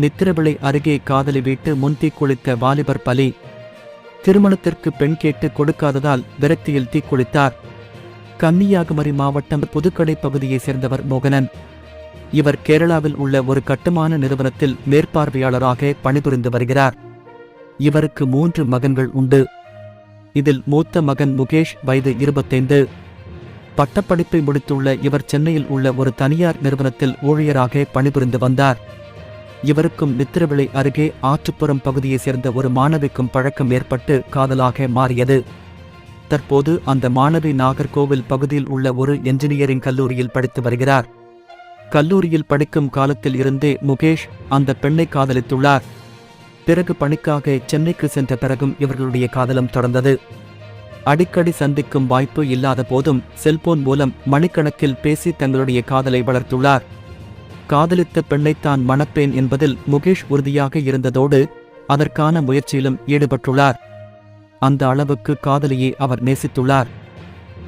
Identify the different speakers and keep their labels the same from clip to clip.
Speaker 1: நித்திரவிளை அருகே காதலி வீட்டு முன்தீ குளித்த வாலிபர் பலி. திருமணத்திற்கு பெண் கேட்டு கொடுக்காததால் விரக்தியில் தீக்குளித்தார் கன்னியாகுமரி மாவட்டம் புதுக்கடை பகுதியைச் சேர்ந்தவர் மோகனன். இவர் கேரளாவில் உள்ள ஒரு கட்டுமான நிறுவனத்தில் மேற்பார்வையாளராக பணிபுரிந்து வருகிறார். இவருக்கு மூன்று மகன்கள் உண்டு. இதில் மூத்த மகன் முகேஷ் வயது இருபத்தைந்து. பட்டப்படிப்பை முடித்துள்ள இவர் சென்னையில் உள்ள ஒரு தனியார் நிறுவனத்தில் ஊழியராக பணிபுரிந்து வந்தார். இவருக்கும் நித்திரவிளை அருகே ஆற்றுப்புறம் பகுதியைச் சேர்ந்த ஒரு மாணவிக்கும் பழக்கம் ஏற்பட்டு காதலாக மாறியது. தற்போது அந்த மாணவி நாகர்கோவில் பகுதியில் உள்ள ஒரு என்ஜினியரிங் கல்லூரியில் படித்து வருகிறார். கல்லூரியில் படிக்கும் காலத்தில் இருந்தே முகேஷ் அந்த பெண்ணை காதலித்துள்ளார். பிறகு பணிக்காக சென்னைக்கு சென்ற பிறகும் இவர்களுடைய காதலம் தொடர்ந்தது. அடிக்கடி சந்திக்கும் வாய்ப்பு இல்லாத போதும் செல்போன் மூலம் மணிக்கணக்கில் பேசி தங்களுடைய காதலை வளர்த்துள்ளார். காதலித்த பெண்ணைத்தான் மணப்பேன் என்பதில் முகேஷ் உறுதியாக இருந்ததோடு அதற்கான முயற்சியிலும் ஈடுபட்டுள்ளார். அந்த அளவுக்கு காதலியை அவர் நேசித்துள்ளார்.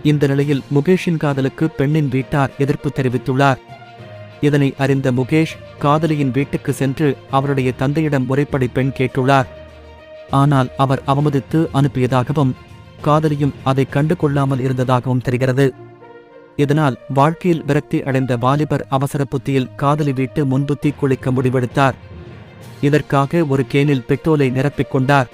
Speaker 1: இந்த நிலையில் முகேஷின் காதலுக்கு பெண்ணின் வீட்டார் எதிர்ப்பு தெரிவித்துள்ளார். இதனை அறிந்த முகேஷ் காதலியின் வீட்டுக்கு சென்று அவருடைய தந்தையிடம் முறைப்படி பெண் கேட்டுள்ளார். ஆனால் அவர் அவமதித்து அனுப்பியதாகவும் காதலியும் அதை கண்டு கொள்ளாமல் இருந்ததாகவும் தெரிகிறது. இதனால் வாழ்க்கையில் விரக்தி அடைந்த வாலிபர் அவசர புத்தியில் காதலி வீட்டு முன்புத்தி குளிக்க முடிவெடுத்தார். இதற்காக ஒரு கேனில் பெட்ரோலை நிரப்பிக் கொண்டார்.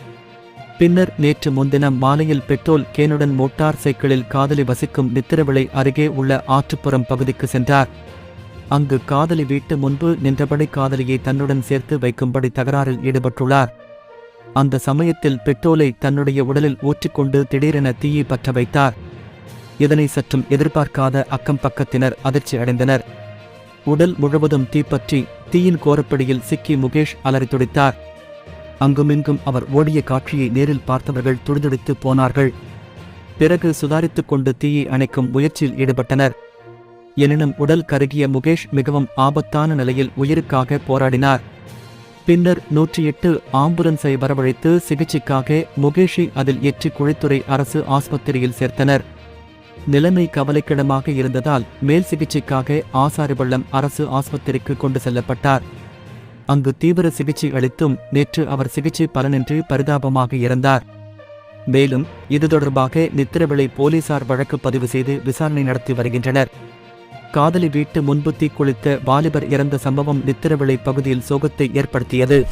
Speaker 1: பின்னர் நேற்று முன்தினம் மாலையில் பெட்ரோல் கேனுடன் மோட்டார் சைக்கிளில் காதலி வசிக்கும் நித்திரவிளை அருகே உள்ள ஆற்றுப்புறம் பகுதிக்கு சென்றார். அங்கு காதலி வீட்டு முன்பு நின்றபடி காதலியை தன்னுடன் சேர்த்து வைக்கும்படி தகராறில் ஈடுபட்டுள்ளார். அந்த சமயத்தில் பெட்ரோலை தன்னுடைய உடலில் ஊற்றிக்கொண்டு திடீரென தீயை பற்ற வைத்தார். இதனை சற்றும் எதிர்பார்க்காத அக்கம் பக்கத்தினர் அதிர்ச்சி அடைந்தனர். உடல் முழுவதும் தீப்பற்றி தீயின் கோரப்படியில் சிக்கி முகேஷ் அலறி துடித்தார். அங்குமிங்கும் அவர் ஓடிய காட்சியை நேரில் பார்த்தவர்கள் துடிதுடித்து போனார்கள். பிறகு சுதாரித்துக் கொண்டு தீயை அணைக்கும் முயற்சியில் ஈடுபட்டனர். எனினும் உடல் கருகிய முகேஷ் மிகவும் ஆபத்தான நிலையில் உயிருக்காக போராடினார். பின்னர் நூற்றி எட்டு ஆம்புலன்ஸை வரவழைத்து சிகிச்சைக்காக முகேஷை அதில் ஏற்றி குழித்துறை அரசு ஆஸ்பத்திரியில் சேர்த்தனர். நிலைமை கவலைக்கிடமாக இருந்ததால் மேல் சிகிச்சைக்காக ஆசாரிபள்ளம் அரசு ஆஸ்பத்திரிக்கு கொண்டு செல்லப்பட்டார். அங்கு தீவிர சிகிச்சை அளித்தும் நேற்று அவர் சிகிச்சை பலனின்றி பரிதாபமாக இறந்தார். மேலும் இது தொடர்பாக நித்திரவிளை போலீசார் வழக்கு பதிவு செய்து விசாரணை நடத்தி வருகின்றனர். காதலி வீட்டு முன்பு தீக்குளித்த வாலிபர் இறந்த சம்பவம் நித்திரவிளை பகுதியில் சோகத்தை ஏற்படுத்தியது.